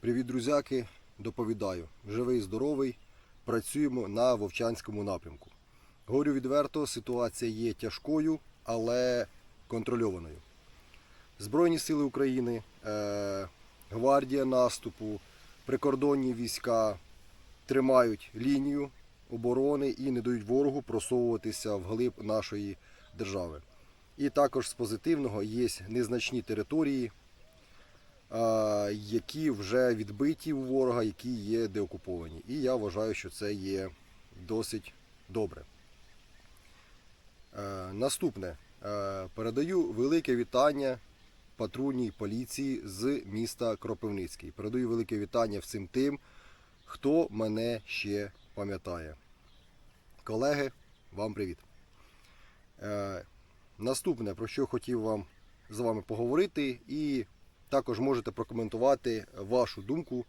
Привіт, друзяки! Доповідаю. Живий, здоровий. Працюємо на Вовчанському напрямку. Говорю відверто, ситуація є тяжкою, але контрольованою. Збройні сили України, е, гвардія наступу, прикордонні війська тримають лінію оборони і не дають ворогу просовуватися вглиб нашої держави. І також з позитивного є незначні території, які вже відбиті у ворога, які є деокуповані. І я вважаю, що це є досить добре. Е, Наступне. Е, Передаю велике вітання патрульній поліції з міста Кропивницький. Передаю велике вітання всім тим, хто мене ще пам'ятає. Колеги, вам привіт. Е, Наступне, про що хотів вам з вами поговорити, і також можете прокоментувати вашу думку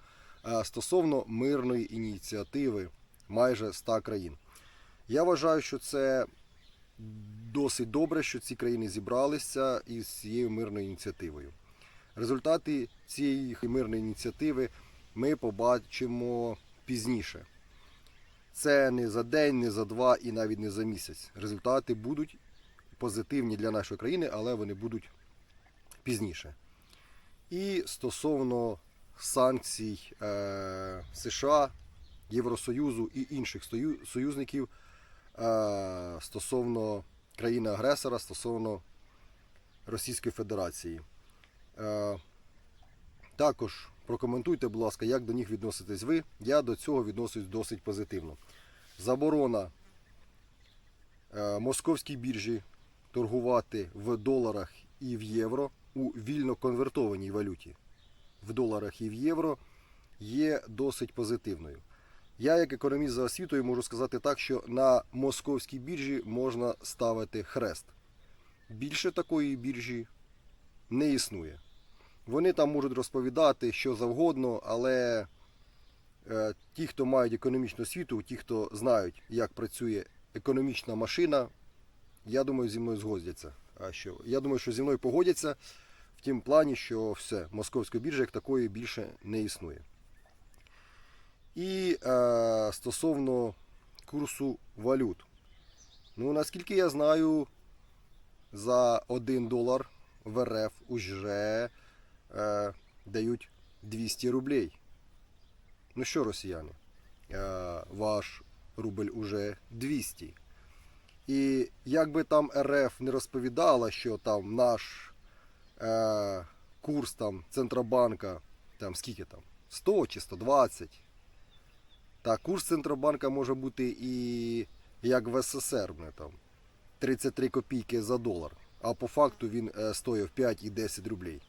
е, стосовно мирної ініціативи майже 100 країн. Я вважаю, що це досить добре, що ці країни зібралися із цією мирною ініціативою. Результати цієї мирної ініціативи ми побачимо пізніше. Це не за день, не за два і навіть не за місяць. Результати будуть позитивні для нашої країни, але вони будуть пізніше. І стосовно санкцій е, США, Євросоюзу і інших союзників е, стосовно країни-агресора, стосовно Російської Федерації. Е, також прокоментуйте, будь ласка, як до них відноситесь ви. Я до цього відношусь досить позитивно. Заборона е, московській біржі торгувати в доларах і в євро у вільно конвертованій валюті в доларах і в євро є досить позитивною. Я, як економіст за освітою, можу сказати так, що на московській біржі можна ставити хрест. Більше такої біржі не існує. Вони там можуть розповідати що завгодно, але е, ті, хто мають економічну освіту, ті, хто знають, як працює економічна машина, я думаю, зі мною згодяться. Що? Я думаю, що зі мною погодяться в тім плані, що все, московської біржі як такої більше не існує. І е, стосовно курсу валют. Ну, наскільки я знаю, за 1 долар в РФ уже е, дають 200 рублей. Ну що, росіяни, е, ваш рубль уже 200. І як би там РФ не розповідала, що там наш е, курс там Центробанка, там скільки там, 100 чи 120. Та курс Центробанка може бути і як в СССР, там 33 копійки за долар. А по факту він е, стоїв 5 і 10 рублей.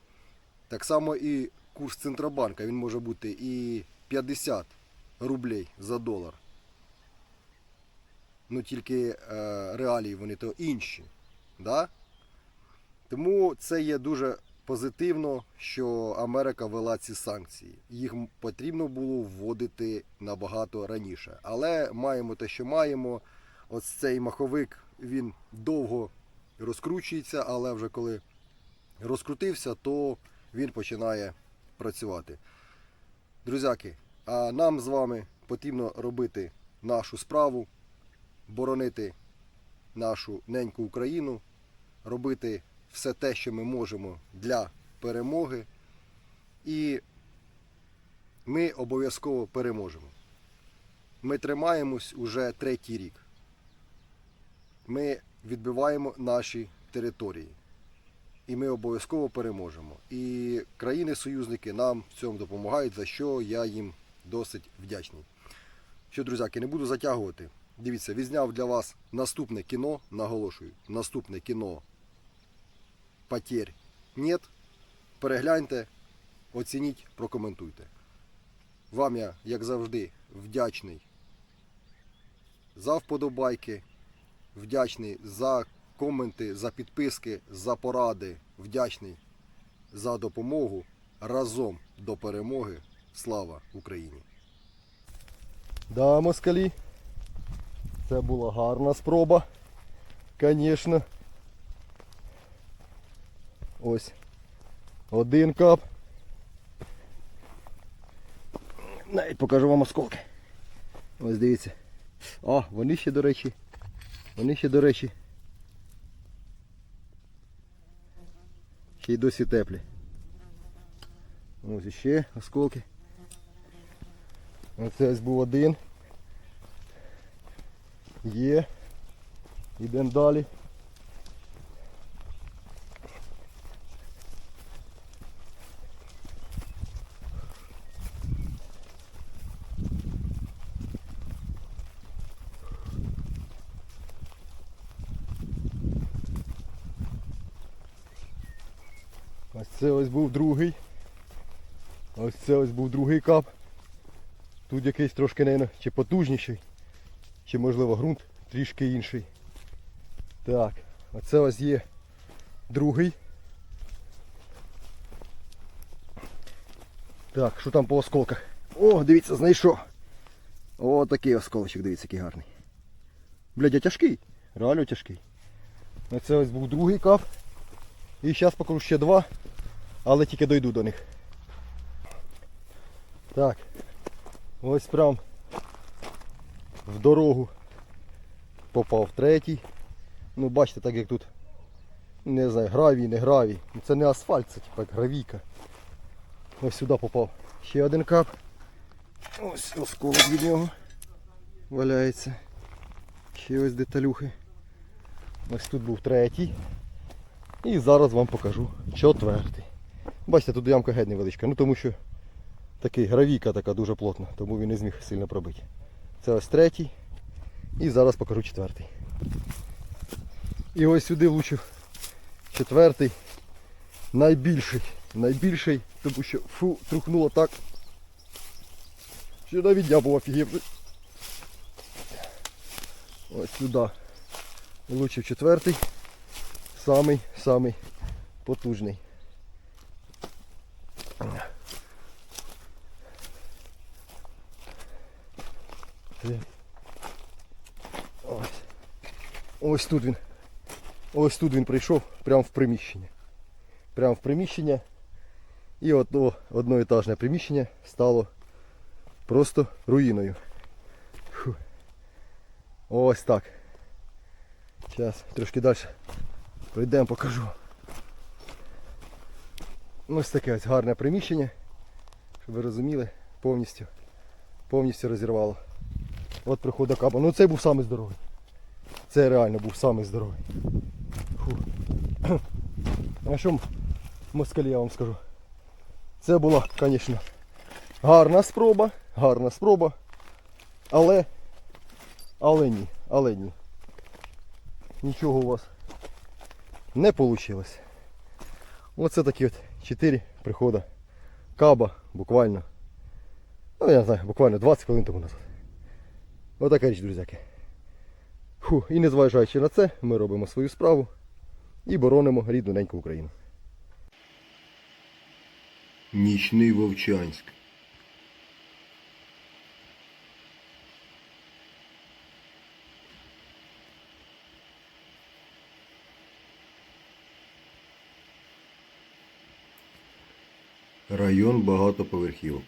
Так само і курс Центробанка він може бути і 50 рублей за долар. Ну тільки е, реалії вони то інші. Да? Тому це є дуже позитивно, що Америка вела ці санкції. Їх потрібно було вводити набагато раніше. Але маємо те, що маємо. Ось цей маховик він довго розкручується, але вже коли розкрутився, то він починає працювати. Друзяки, а нам з вами потрібно робити нашу справу, боронити нашу неньку Україну, робити все те, що ми можемо для перемоги. І ми обов'язково переможемо. Ми тримаємось уже третій рік. Ми відбиваємо наші території. І ми обов'язково переможемо. І країни-союзники нам в цьому допомагають, за що я їм досить вдячний. Що, друзяки, не буду затягувати. Дивіться, відзняв для вас наступне кіно, наголошую, наступне кіно потерь нет. Перегляньте, оцініть, прокоментуйте. Вам я, як завжди, вдячний за вподобайки, вдячний за коменти, за підписки, за поради, вдячний за допомогу. Разом до перемоги. Слава Україні! Да, москалі. Це була гарна спроба. Звісно. Ось. Один кап. Навіть покажу вам осколки. Ось дивіться. О, вони ще, до речі. Вони ще, до речі. Ще й досі теплі. Ось іще осколки. Оце ось був один. Є. Йдемо далі. Ось це ось був другий. Ось це ось був другий кап. Тут якийсь трошки, наверное, чи потужніший, чи можливо ґрунт трішки інший. Так, оце ось є другий. Так, що там по осколках? О, дивіться, знайшов. О, такий осколочок, дивіться, який гарний. Блядь, а тяжкий. Реально тяжкий. Оце ось був другий кап. І зараз покажу ще два, але тільки дойду до них. Так. Ось прям в дорогу попав третій. Ну бачите, так як тут не знаю, гравій, не гравій. Ну, Це не асфальт, це типа як гравійка. Ось сюди попав ще один кап. Ось осколок від нього валяється. Ще ось деталюхи. Ось тут був третій. І зараз вам покажу четвертий. Бачите, тут ямка геть невеличка, ну тому що такий гравійка така дуже плотна, тому він не зміг сильно пробити. Це ось третій. І зараз покажу четвертий. І ось сюди влучив четвертий. Найбільший. Найбільший, тому що фу, трухнуло так. Що навіть я був офігівший. Ось сюди. Влучив четвертий. Самий, самий потужний. Ось. Ось тут він. Ось тут він прийшов, прямо в приміщення. Прямо в приміщення. І одно, одноетажне приміщення стало просто руїною. Фу. Ось так. Зараз трошки далі пройдемо, покажу. Ось таке ось гарне приміщення, щоб ви розуміли, повністю, повністю розірвало. От приходить каба. Ну цей був самий здоровий. Це реально був самий здоровий. Фу. А що москалі я вам скажу? Це була, звісно, гарна спроба, гарна спроба. Але, але ні, але ні. Нічого у вас не вийшло. Оце такі от 4 приходи. Каба буквально. Ну я не знаю, буквально 20 хвилин тому назад. Отака річ, друзяки. Фу, і незважаючи на це, ми робимо свою справу і боронимо рідну неньку Україну. Нічний Вовчанськ. Район багатоповерхівок.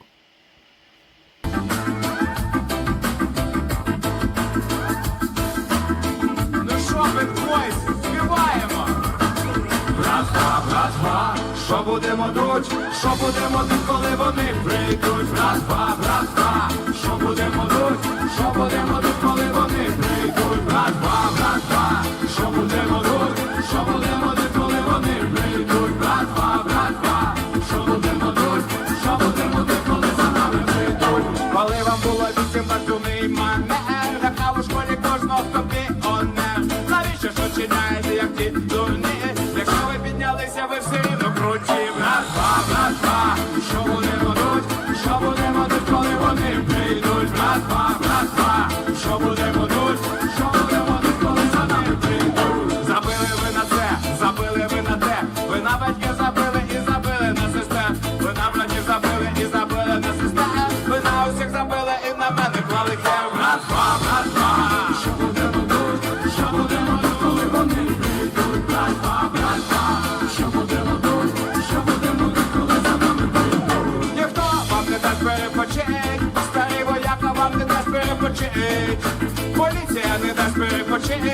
Будемо що будемо дуть, коли вони прийдуть? Раз, два, раз, два, що будемо дуть, що будемо дуть, коли вони прийдуть? Раз, два, раз, два, що будемо дуть, що будемо дуть, коли вони прийдуть? Раз, два, раз, два, що будемо дуть, що будемо дуть, коли за нами прийдуть? Коли вам було вісім батуний манер, така у школі кожного тобі онер. Навіщо ж учиняєте, як ті Корупція не дасть перепочити,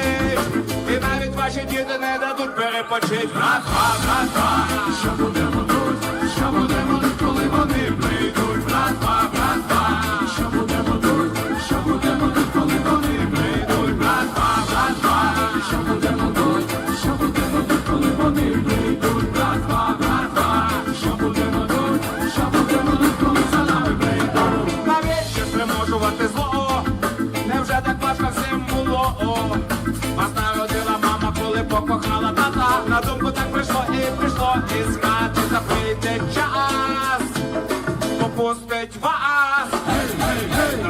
і навіть ваші діти не дадуть перепочити. Раз, два, раз, два, що будемо тут, що будемо тут, коли вони прийдуть.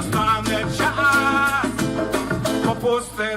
Nastanę czas po pustym